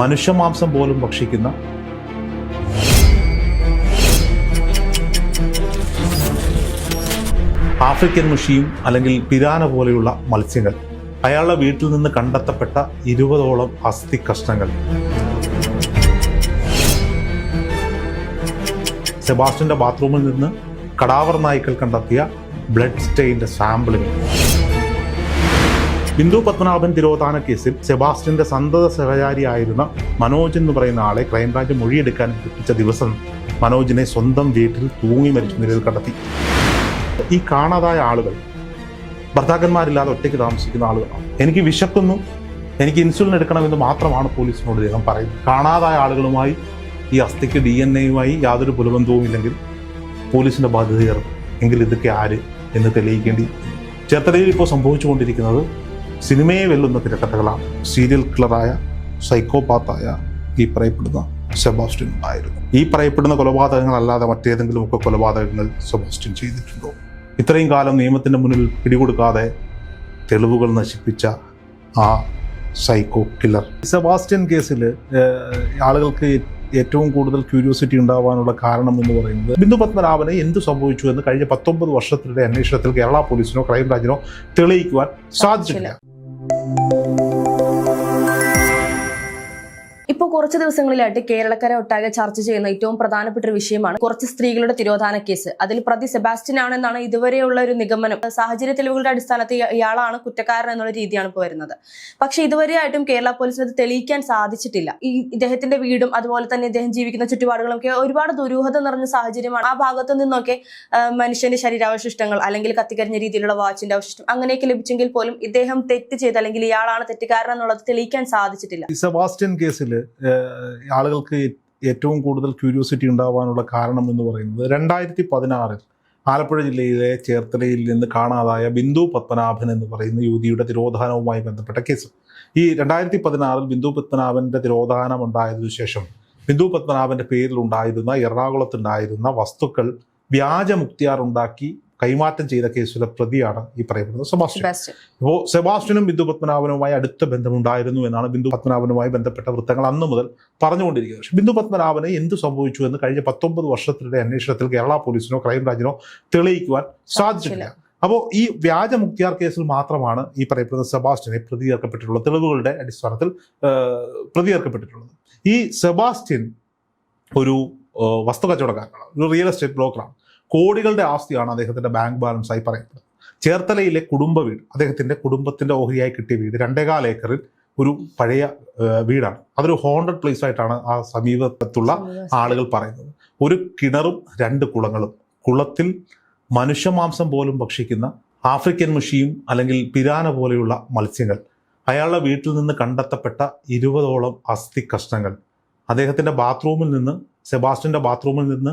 മനുഷ്യമാംസം പോലും ഭക്ഷിക്കുന്ന ആഫ്രിക്കൻ മുഷിയും അല്ലെങ്കിൽ പിരാന പോലെയുള്ള മത്സ്യങ്ങൾ. അയാളുടെ വീട്ടിൽ നിന്ന് കണ്ടെത്തപ്പെട്ട ഇരുപതോളം അസ്ഥി കഷ്ണങ്ങൾ. സെബാസ്റ്റിന്റെ ബാത്റൂമിൽ നിന്ന് കടാവർ നായ്ക്കൾ കണ്ടെത്തിയ ബ്ലഡ് സ്റ്റെയിന്റെ സാമ്പിളുകൾ. ബിന്ദു പത്മനാഭൻ തിരോധാന കേസിൽ സെബാസ്റ്റ്യന്റെ സന്തത സഹചാരിയായിരുന്ന മനോജ് എന്ന് പറയുന്ന ആളെ ക്രൈംബ്രാഞ്ച് മൊഴിയെടുക്കാൻ എത്തിച്ച ദിവസം മനോജിനെ സ്വന്തം വീട്ടിൽ തൂങ്ങി മരിച്ച നിലയിൽ കണ്ടെത്തി. ഈ കാണാതായ ആളുകൾ ഭർത്താക്കന്മാരില്ലാതെ ഒറ്റയ്ക്ക് താമസിക്കുന്ന ആളുകളാണ്. എനിക്ക് വിശക്കുന്നു. എനിക്ക് ഇൻസുലിൻ എടുക്കണമെന്ന് മാത്രമാണ് പോലീസിനോട് അദ്ദേഹം പറയുന്നത്. കാണാതായ ആളുകളുമായി ഈ അസ്ഥിക്ക് ഡി എൻ എയുമായി യാതൊരു പുലബന്ധവും ഇല്ലെങ്കിൽ പോലീസിന്റെ ബാധ്യതയേറും. എങ്കിൽ ഇതൊക്കെ ആര് എന്ന് തെളിയിക്കേണ്ടി. ചേർത്തലയിൽ ഇപ്പോൾ സംഭവിച്ചുകൊണ്ടിരിക്കുന്നത് സിനിമയെ വെല്ലുന്ന തിരക്കഥകളാണ്. സീരിയൽ കില്ലറായ സൈക്കോപാത്തായ ഈ പറയപ്പെടുന്ന സെബാസ്റ്റ്യൻ ഉണ്ടായിരുന്നു ഈ പറയപ്പെടുന്ന കൊലപാതകങ്ങളല്ലാതെ മറ്റേതെങ്കിലും ഒക്കെ കൊലപാതകങ്ങൾ സെബാസ്റ്റ്യൻ ചെയ്തിട്ടുണ്ടോ? ഇത്രയും കാലം നിയമത്തിന്റെ മുന്നിൽ പിടികൊടുക്കാതെ തെളിവുകൾ നശിപ്പിച്ച ആ സൈക്കോ കില്ലർ സെബാസ്റ്റ്യൻ കേസിൽ ആളുകൾക്ക് ഏറ്റവും കൂടുതൽ ക്യൂരിയോസിറ്റി ഉണ്ടാവാനുള്ള കാരണം എന്ന് പറയുന്നത് ബിന്ദു പത്മനാഭന് എന്ത് സംഭവിച്ചു എന്ന് കഴിഞ്ഞ പത്തൊമ്പത് വർഷത്തിന്റെ അന്വേഷണത്തിൽ കേരള പോലീസിനോ ക്രൈംബ്രാഞ്ചിനോ തെളിയിക്കുവാൻ സാധിച്ചിട്ടില്ല. ഇപ്പോൾ കുറച്ച് ദിവസങ്ങളിലായിട്ട് കേരളക്കര ഒട്ടാകെ ചർച്ച ചെയ്യുന്ന ഏറ്റവും പ്രധാനപ്പെട്ട ഒരു വിഷയമാണ് കുറച്ച് സ്ത്രീകളുടെ തിരോധാന കേസ്. അതിൽ പ്രതി സെബാസ്റ്റ്യൻ ആണെന്നാണ് ഇതുവരെയുള്ള ഒരു നിഗമനം. സാഹചര്യ തെളിവുകളുടെ അടിസ്ഥാനത്തിൽ ഇയാളാണ് കുറ്റക്കാരൻ എന്നുള്ള രീതിയാണ് ഇപ്പോൾ വരുന്നത്. പക്ഷേ ഇതുവരെയായിട്ടും കേരള പോലീസിന് അത് തെളിയിക്കാൻ സാധിച്ചിട്ടില്ല. ഈ ഇദ്ദേഹത്തിന്റെ വീടും അതുപോലെ തന്നെ ഇദ്ദേഹം ജീവിക്കുന്ന ചുറ്റുപാടുകളും ഒക്കെ ഒരുപാട് ദുരൂഹത നിറഞ്ഞ സാഹചര്യമാണ്. ആ ഭാഗത്തു നിന്നൊക്കെ മനുഷ്യന്റെ ശരീരാവശിഷ്ടങ്ങൾ അല്ലെങ്കിൽ കത്തിക്കരിഞ്ഞ രീതിയിലുള്ള വാച്ചിന്റെ അവശിഷ്ടം അങ്ങനെയൊക്കെ ലഭിച്ചെങ്കിൽ പോലും ഇദ്ദേഹം തെറ്റ് ചെയ്ത് അല്ലെങ്കിൽ ഇയാളാണ് തെറ്റുകാരൻ എന്നുള്ളത് തെളിയിക്കാൻ സാധിച്ചിട്ടില്ല. സെബാസ്റ്റ്യൻ കേസിൽ ആളുകൾക്ക് ഏറ്റവും കൂടുതൽ ക്യൂരിയോസിറ്റി ഉണ്ടാവാനുള്ള കാരണം എന്ന് പറയുന്നത് രണ്ടായിരത്തി പതിനാറിൽ ആലപ്പുഴ ജില്ലയിലെ ചേർത്തലയിൽ നിന്ന് കാണാതായ ബിന്ദു പത്മനാഭൻ എന്ന് പറയുന്ന യുവതിയുടെ തിരോധാനവുമായി ബന്ധപ്പെട്ട കേസ്. ഈ രണ്ടായിരത്തി പതിനാറിൽ ബിന്ദു പത്മനാഭന്റെ തിരോധാനം ഉണ്ടായതിനു ശേഷം ബിന്ദു പത്മനാഭന്റെ പേരിൽ ഉണ്ടായിരുന്ന എറണാകുളത്തുണ്ടായിരുന്ന വസ്തുക്കൾ വ്യാജ മുക്തിയാർ ഉണ്ടാക്കി കൈമാറ്റം ചെയ്ത കേസിലെ പ്രതിയാണ് ഈ പറയപ്പെടുന്നത് സെബാസ്റ്റ്യൻ. അപ്പോൾ സെബാസ്റ്റ്യനും ബിന്ദു പത്മനാഭനുമായി അടുത്ത ബന്ധമുണ്ടായിരുന്നു എന്നാണ് ബിന്ദു പത്മനാഭനുമായി ബന്ധപ്പെട്ട വൃത്തങ്ങൾ അന്ന് മുതൽ പറഞ്ഞുകൊണ്ടിരിക്കുന്നത്. പക്ഷേ ബിന്ദു പത്മനാഭന് എന്ത് സംഭവിച്ചു എന്ന് കഴിഞ്ഞ പത്തൊമ്പത് വർഷത്തിലെ അന്വേഷണത്തിൽ കേരള പോലീസിനോ ക്രൈംബ്രാഞ്ചിനോ തെളിയിക്കുവാൻ സാധിച്ചിട്ടില്ല. അപ്പോൾ ഈ വ്യാജ മുക്തിയാർ കേസിൽ മാത്രമാണ് ഈ പറയപ്പെടുന്ന സെബാസ്റ്റ്യനെ പ്രതിചേർക്കപ്പെട്ടിട്ടുള്ളത് തെളിവുകളുടെ അടിസ്ഥാനത്തിൽ ആ, പ്രതിചേർക്കപ്പെട്ടിട്ടുള്ളത് ഈ സെബാസ്റ്റ്യൻ ഒരു വസ്തു കച്ചവടക്കാരനാണ് ഒരു റിയൽ എസ്റ്റേറ്റ് ബ്രോക്കറാണ്. കോടികളുടെ ആസ്തിയാണ് അദ്ദേഹത്തിന്റെ ബാങ്ക് ബാലൻസായി ആയി പറയുന്നത്. ചേർത്തലയിലെ കുടുംബ വീട് അദ്ദേഹത്തിന്റെ കുടുംബത്തിന്റെ ഓഹരിയായി കിട്ടിയ വീട് രണ്ടേകാൽ ഏക്കറിൽ ഒരു പഴയ വീടാണ്. അതൊരു ഹോണ്ടഡ് പ്ലേസ് ആയിട്ടാണ് ആ സമീപത്തുള്ള ആളുകൾ പറയുന്നത്. ഒരു കിണറും രണ്ട് കുളങ്ങളും. കുളത്തിൽ മനുഷ്യമാംസം പോലും ഭക്ഷിക്കുന്ന ആഫ്രിക്കൻ മുഷിയും അല്ലെങ്കിൽ പിരാന പോലെയുള്ള മത്സ്യങ്ങൾ. അയാളുടെ വീട്ടിൽ നിന്ന് കണ്ടെത്തപ്പെട്ട ഇരുപതോളം അസ്ഥി കഷ്ണങ്ങൾ. അദ്ദേഹത്തിന്റെ ബാത്റൂമിൽ നിന്ന് സെബാസ്റ്റ്യന്റെ ബാത്റൂമിൽ നിന്ന്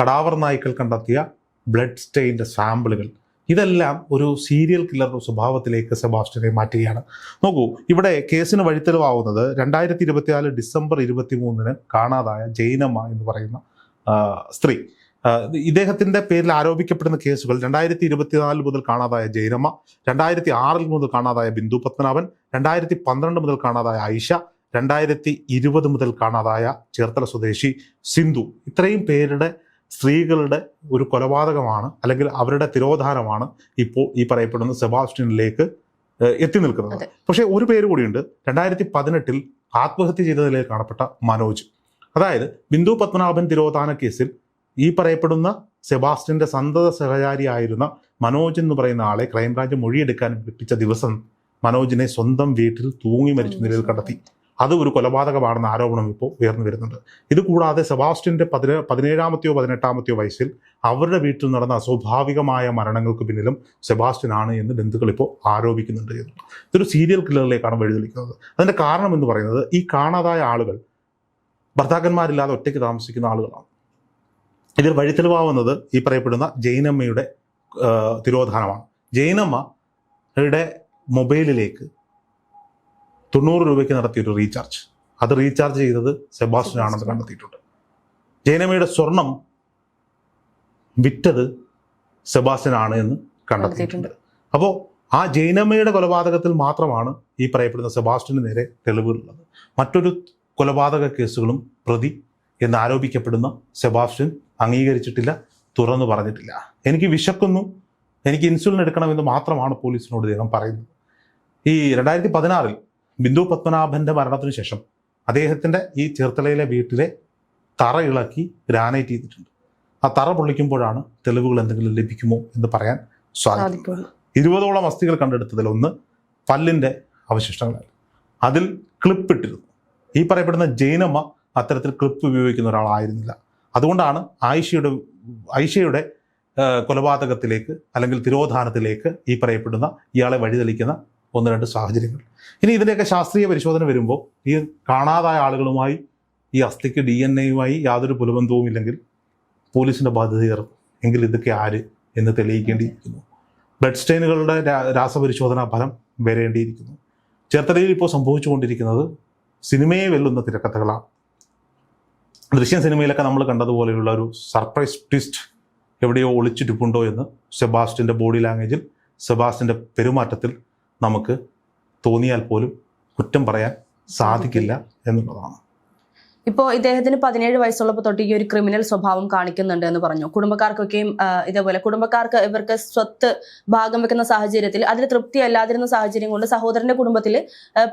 കടാവർ നായ്ക്കൾ കണ്ടെത്തിയ ബ്ലഡ് സ്റ്റെയിന്റെ സാമ്പിളുകൾ ഇതെല്ലാം ഒരു സീരിയൽ കില്ലറുടെ സ്വഭാവത്തിലേക്ക് സെബാസ്റ്റ്യനെ മാറ്റുകയാണ്. നോക്കൂ ഇവിടെ കേസിന് വഴിത്തെളിവാവുന്നത് രണ്ടായിരത്തി ഇരുപത്തിനാല് ഡിസംബർ ഇരുപത്തി മൂന്നിന് കാണാതായ ജൈനമ്മ എന്ന് പറയുന്ന സ്ത്രീ. ഇദ്ദേഹത്തിന്റെ പേരിൽ ആരോപിക്കപ്പെടുന്ന കേസുകൾ രണ്ടായിരത്തി ഇരുപത്തിനാല് മുതൽ കാണാതായ ജൈനമ്മ രണ്ടായിരത്തി ആറിൽ മുതൽ കാണാതായ ബിന്ദു പത്മനാഭൻ രണ്ടായിരത്തി പന്ത്രണ്ട് മുതൽ കാണാതായ ആയിഷ രണ്ടായിരത്തി ഇരുപത് മുതൽ കാണാതായ ചേർത്തല സ്വദേശി സിന്ധു. ഇത്രയും പേരുടെ സ്ത്രീകളുടെ ഒരു കൊലപാതകമാണ് അല്ലെങ്കിൽ അവരുടെ തിരോധാനമാണ് ഇപ്പോൾ ഈ പറയപ്പെടുന്ന സെബാസ്റ്റ്യനിലേക്ക് എത്തി നിൽക്കുന്നത്. പക്ഷേ ഒരു പേര് കൂടിയുണ്ട്. രണ്ടായിരത്തി പതിനെട്ടിൽ ആത്മഹത്യ ചെയ്ത നിലയിൽ കാണപ്പെട്ട മനോജ്. അതായത് ബിന്ദു പത്മനാഭൻ തിരോധാന കേസിൽ ഈ പറയപ്പെടുന്ന സെബാസ്റ്റ്യന്റെ സന്തത സഹചാരിയായിരുന്ന മനോജ് എന്ന് പറയുന്ന ആളെ ക്രൈംബ്രാഞ്ച് മൊഴിയെടുക്കാൻ എത്തിച്ച ദിവസം മനോജിനെ സ്വന്തം വീട്ടിൽ തൂങ്ങി മരിച്ച നിലയിൽ കണ്ടെത്തി. അത് ഒരു കൊലപാതകമാണെന്ന ആരോപണം ഇപ്പോൾ ഉയർന്നു വരുന്നുണ്ട്. ഇത് കൂടാതെ സെബാസ്റ്റ്യന്റെ പതിനേ പതിനേഴാമത്തെയോ പതിനെട്ടാമത്തെയോ വയസ്സിൽ അവരുടെ വീട്ടിൽ നടന്ന അസ്വാഭാവികമായ മരണങ്ങൾക്ക് പിന്നിലും സെബാസ്റ്റ്യനാണ് എന്ന് ബന്ധുക്കൾ ഇപ്പോൾ ആരോപിക്കുന്നുണ്ട് ഇതൊരു സീരിയൽ കില്ലറിലേക്കാണ് വഴിതെളിക്കുന്നത്. അതിന്റെ കാരണം എന്ന് പറയുന്നത് ഈ കാണാതായ ആളുകൾ ഭർത്താക്കന്മാരില്ലാതെ ഒറ്റയ്ക്ക് താമസിക്കുന്ന ആളുകളാണ്. ഇതിൽ വഴിത്തെളിവാവുന്നത് ഈ പറയപ്പെടുന്ന ജൈനമ്മയുടെ തിരോധാനമാണ്. ജൈനമ്മയുടെ മൊബൈലിലേക്ക് തൊണ്ണൂറ് രൂപയ്ക്ക് നടത്തിയൊരു റീചാർജ്. അത് റീചാർജ് ചെയ്തത് സെബാസ്റ്റ്യൻ ആണെന്ന് കണ്ടെത്തിയിട്ടുണ്ട്. ജൈനമ്മയുടെ സ്വർണം വിറ്റത് സെബാസ്റ്റ്യൻ ആണ് എന്ന് കണ്ടെത്തിയിട്ടുണ്ട്. അപ്പോൾ ആ ജൈനമ്മയുടെ കൊലപാതകത്തിൽ മാത്രമാണ് ഈ പറയപ്പെടുന്ന സെബാസ്റ്റ്യന് നേരെ തെളിവുകളുള്ളത്. മറ്റൊരു കൊലപാതക കേസുകളും പ്രതി എന്ന് ആരോപിക്കപ്പെടുന്ന സെബാസ്റ്റ്യൻ അംഗീകരിച്ചിട്ടില്ല തുറന്നു പറഞ്ഞിട്ടില്ല. എനിക്ക് വിശക്കുന്നു എനിക്ക് ഇൻസുലിൻ എടുക്കണമെന്ന് മാത്രമാണ് പോലീസിനോട് ഇദ്ദേഹം പറയുന്നത്. ഈ രണ്ടായിരത്തി പതിനാറിൽ ബിന്ദു പത്മനാഭന്റെ മരണത്തിന് ശേഷം അദ്ദേഹത്തിന്റെ ഈ ചേർത്തലയിലെ വീട്ടിലെ തറ ഇളക്കി ഗ്രാനൈറ്റ് ചെയ്തിട്ടുണ്ട്. ആ തറ പൊള്ളിക്കുമ്പോഴാണ് തെളിവുകൾ എന്തെങ്കിലും ലഭിക്കുമോ എന്ന് പറയാൻ സാധിക്കും ഇരുപതോളം അസ്ഥികൾ കണ്ടെടുത്തതിൽ ഒന്ന് പല്ലിന്റെ അവശിഷ്ടങ്ങളാണ്. അതിൽ ക്ലിപ്പ് ഇട്ടിരുന്നു. ഈ പറയപ്പെടുന്ന ജൈനമ്മ അത്തരത്തിൽ ക്ലിപ്പ് ഉപയോഗിക്കുന്ന ഒരാളായിരുന്നില്ല അതുകൊണ്ടാണ് ആയിഷയുടെ ആയിഷയുടെ കൊലപാതകത്തിലേക്ക് അല്ലെങ്കിൽ തിരോധാനത്തിലേക്ക് ഈ പറയപ്പെടുന്ന ഇയാളെ വഴിതെളിക്കുന്ന ഒന്ന് രണ്ട് സാഹചര്യങ്ങൾ. ഇനി ഇതിന്റെയൊക്കെ ശാസ്ത്രീയ പരിശോധന വരുമ്പോൾ ഈ കാണാതായ ആളുകളുമായി ഈ അസ്ഥിക്ക് ഡി എൻ എയുമായി യാതൊരു പുലബന്ധവും ഇല്ലെങ്കിൽ പോലീസിന്റെ ബാധ്യതയേറും. എങ്കിൽ ഇതൊക്കെ ആര് എന്ന് തെളിയിക്കേണ്ടിയിരിക്കുന്നു. ബ്ലഡ് സ്റ്റെയിനുകളുടെ രാസപരിശോധനാ ഫലം വരേണ്ടിയിരിക്കുന്നു. ചേർത്തലയിൽ ഇപ്പോൾ സംഭവിച്ചുകൊണ്ടിരിക്കുന്നത് സിനിമയെ വെല്ലുന്ന തിരക്കഥകളാണ്. ദൃശ്യം സിനിമയിലൊക്കെ നമ്മൾ കണ്ടതുപോലെയുള്ള ഒരു സർപ്രൈസ് ട്വിസ്റ്റ് എവിടെയോ ഒളിച്ചിട്ടുണ്ടോ എന്ന് സെബാസ്റ്റിന്റെ ബോഡി ലാംഗ്വേജിൽ സെബാസ്റ്റിന്റെ പെരുമാറ്റത്തിൽ നമുക്ക് തോന്നിയാൽ പോലും കുറ്റം പറയാൻ സാധിക്കില്ല എന്നുള്ളതാണ്. ഇപ്പോൾ ഇദ്ദേഹത്തിന് പതിനേഴ് വയസ്സുള്ളപ്പോൾ തൊട്ട് ഈ ഒരു ക്രിമിനൽ സ്വഭാവം കാണിക്കുന്നുണ്ട് എന്ന് പറഞ്ഞു. കുടുംബക്കാർക്കൊക്കെയും ഇതേപോലെ കുടുംബക്കാർക്ക് ഇവർക്ക് സ്വത്ത് ഭാഗം വെക്കുന്ന സാഹചര്യത്തിൽ അതിൽ തൃപ്തി അല്ലാതിരുന്ന സാഹചര്യം കൊണ്ട് സഹോദരന്റെ കുടുംബത്തിൽ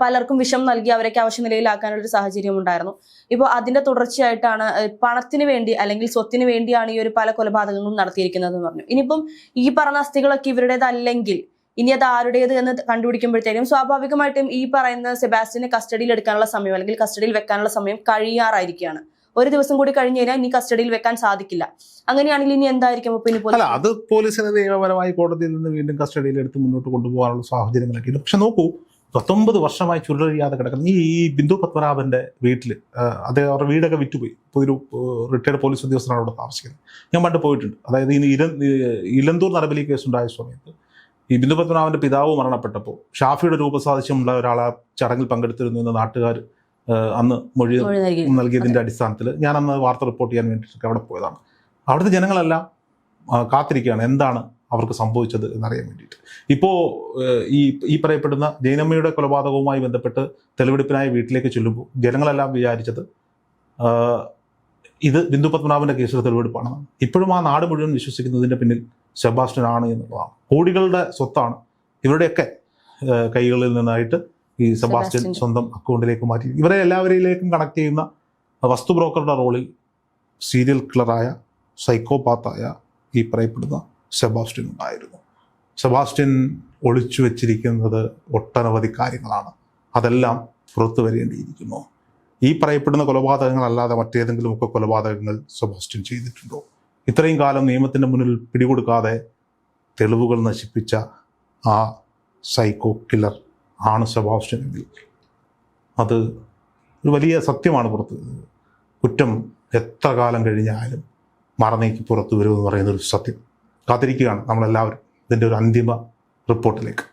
പലർക്കും വിഷം നൽകി അവരൊക്കെ ആവശ്യ നിലയിലാക്കാനുള്ള ഒരു സാഹചര്യം ഉണ്ടായിരുന്നു. ഇപ്പോൾ അതിന്റെ തുടർച്ചയായിട്ടാണ് പണത്തിന് വേണ്ടി അല്ലെങ്കിൽ സ്വത്തിന് വേണ്ടിയാണ് ഈ ഒരു പല കൊലപാതകങ്ങളും നടത്തിയിരിക്കുന്നത് എന്ന് പറഞ്ഞു. ഇനിയിപ്പം ഈ പറഞ്ഞ അസ്ഥികളൊക്കെ ഇവരുടേതല്ലെങ്കിൽ ഇനി അത് ആരുടേത് എന്ന് കണ്ടുപിടിക്കുമ്പോഴത്തേക്കും സ്വാഭാവികമായിട്ടും ഈ പറയുന്ന സെബാസ്റ്റിനെ കസ്റ്റഡിയിൽ എടുക്കാനുള്ള സമയം അല്ലെങ്കിൽ കസ്റ്റഡിയിൽ വെക്കാനുള്ള സമയം കഴിയാറായിരിക്കുകയാണ്. ഒരു ദിവസം കൂടി കഴിഞ്ഞ് കഴിഞ്ഞാൽ ഇനി കസ്റ്റഡിയിൽ വെക്കാൻ സാധിക്കില്ല. അങ്ങനെയാണെങ്കിൽ ഇനി എന്തായിരിക്കും? അല്ല അത് പോലീസിന് നിയമപരമായി കോടതിയിൽ നിന്ന് വീണ്ടും കസ്റ്റഡിയിൽ എടുത്ത് മുന്നോട്ട് കൊണ്ടുപോകാനുള്ള സാഹചര്യങ്ങളൊക്കെ പക്ഷെ നോക്കൂ പത്തൊമ്പത് വർഷമായി ചുരുളിയാതെ കിടക്കുന്ന ഈ ഈ ബിന്ദു പത്മനാഭന്റെ വീട്ടിൽ അദ്ദേഹം അവരുടെ വീടൊക്കെ വിറ്റുപോയി. ഇപ്പോൾ ഒരു റിട്ടയർഡ് പോലീസ് ഉദ്യോഗസ്ഥനാണ് അവിടെ താമസിക്കുന്നത്. ഞാൻ പണ്ട് പോയിട്ടുണ്ട്. അതായത് ഇനി ഇല ഇലന്തൂർ നരബലി കേസ് ഉണ്ടായ സമയത്ത് ഈ ബിന്ദു പത്മനാഭന്റെ പിതാവ് മരണപ്പെട്ടപ്പോൾ ഷാഫിയുടെ രൂപസാദൃശ്യമുള്ള ഒരാൾ ആ ചടങ്ങിൽ പങ്കെടുത്തിരുന്നു എന്ന് നാട്ടുകാർ അന്ന് മൊഴി മൊഴി നൽകിയതിന്റെ അടിസ്ഥാനത്തിൽ ഞാൻ അന്ന് വാർത്ത റിപ്പോർട്ട് ചെയ്യാൻ വേണ്ടിയിട്ട് അവിടെ പോയതാണ്. അവിടുത്തെ ജനങ്ങളെല്ലാം കാത്തിരിക്കുകയാണ് എന്താണ് അവർക്ക് സംഭവിച്ചത് എന്നറിയാൻ വേണ്ടിയിട്ട്. ഇപ്പോൾ ഈ ഈ പറയപ്പെടുന്ന ജൈനമ്മയുടെ കൊലപാതകവുമായി ബന്ധപ്പെട്ട് തെളിവെടുപ്പിനായി വീട്ടിലേക്ക് ചെല്ലുമ്പോൾ ജനങ്ങളെല്ലാം വിചാരിച്ചത് ഇത് ബിന്ദു പത്മനാഭന്റെ കേസിലെ തെളിവെടുപ്പാണ് ഇപ്പോഴും ആ നാട് മുഴുവൻ വിശ്വസിക്കുന്നതിന്റെ പിന്നിൽ സെബാസ്റ്റ്യൻ ആണ് എന്നുള്ളതാണ്. കോടികളുടെ സ്വത്താണ്. ഇവരുടെയൊക്കെ കൈകളിൽ നിന്നായിട്ട് ഈ സെബാസ്റ്റ്യൻ. സ്വന്തം അക്കൗണ്ടിലേക്ക് മാറ്റി. ഇവരെ എല്ലാവരിലേക്കും കണക്ട് ചെയ്യുന്ന വസ്തു ബ്രോക്കറുടെ റോളിൽ സീരിയൽ കില്ലറായ സൈക്കോപാത്തായ ഈ പറയപ്പെടുന്ന സെബാസ്റ്റ്യൻ ഉണ്ടായിരുന്നു. സെബാസ്റ്റ്യൻ ഒളിച്ചു വെച്ചിരിക്കുന്നത് ഒട്ടനവധി കാര്യങ്ങളാണ്. അതെല്ലാം പുറത്തു വരേണ്ടിയിരിക്കുന്നു. ഈ പറയപ്പെടുന്ന കൊലപാതകങ്ങളല്ലാതെ മറ്റേതെങ്കിലുമൊക്കെ കൊലപാതകങ്ങൾ സെബാസ്റ്റ്യൻ ചെയ്തിട്ടുണ്ടോ? ഇത്രയും കാലം നിയമത്തിന്റെ മുന്നിൽ പിടികൊടുക്കാതെ തെളിവുകൾ നശിപ്പിച്ച ആ സൈക്കോ കില്ലർ ആണ് സെബാസ്റ്റ്യൻ എങ്കിൽ അത് ഒരു വലിയ സത്യമാണ് പുറത്ത്. കുറ്റം എത്ര കാലം കഴിഞ്ഞാലും മറന്നേക്ക് പുറത്തു വരുമെന്ന് പറയുന്ന ഒരു സത്യം. കാത്തിരിക്കുകയാണ് നമ്മളെല്ലാവരും. ഇതിന്റെ ഒരു അന്തിമ റിപ്പോർട്ടിലേക്ക്.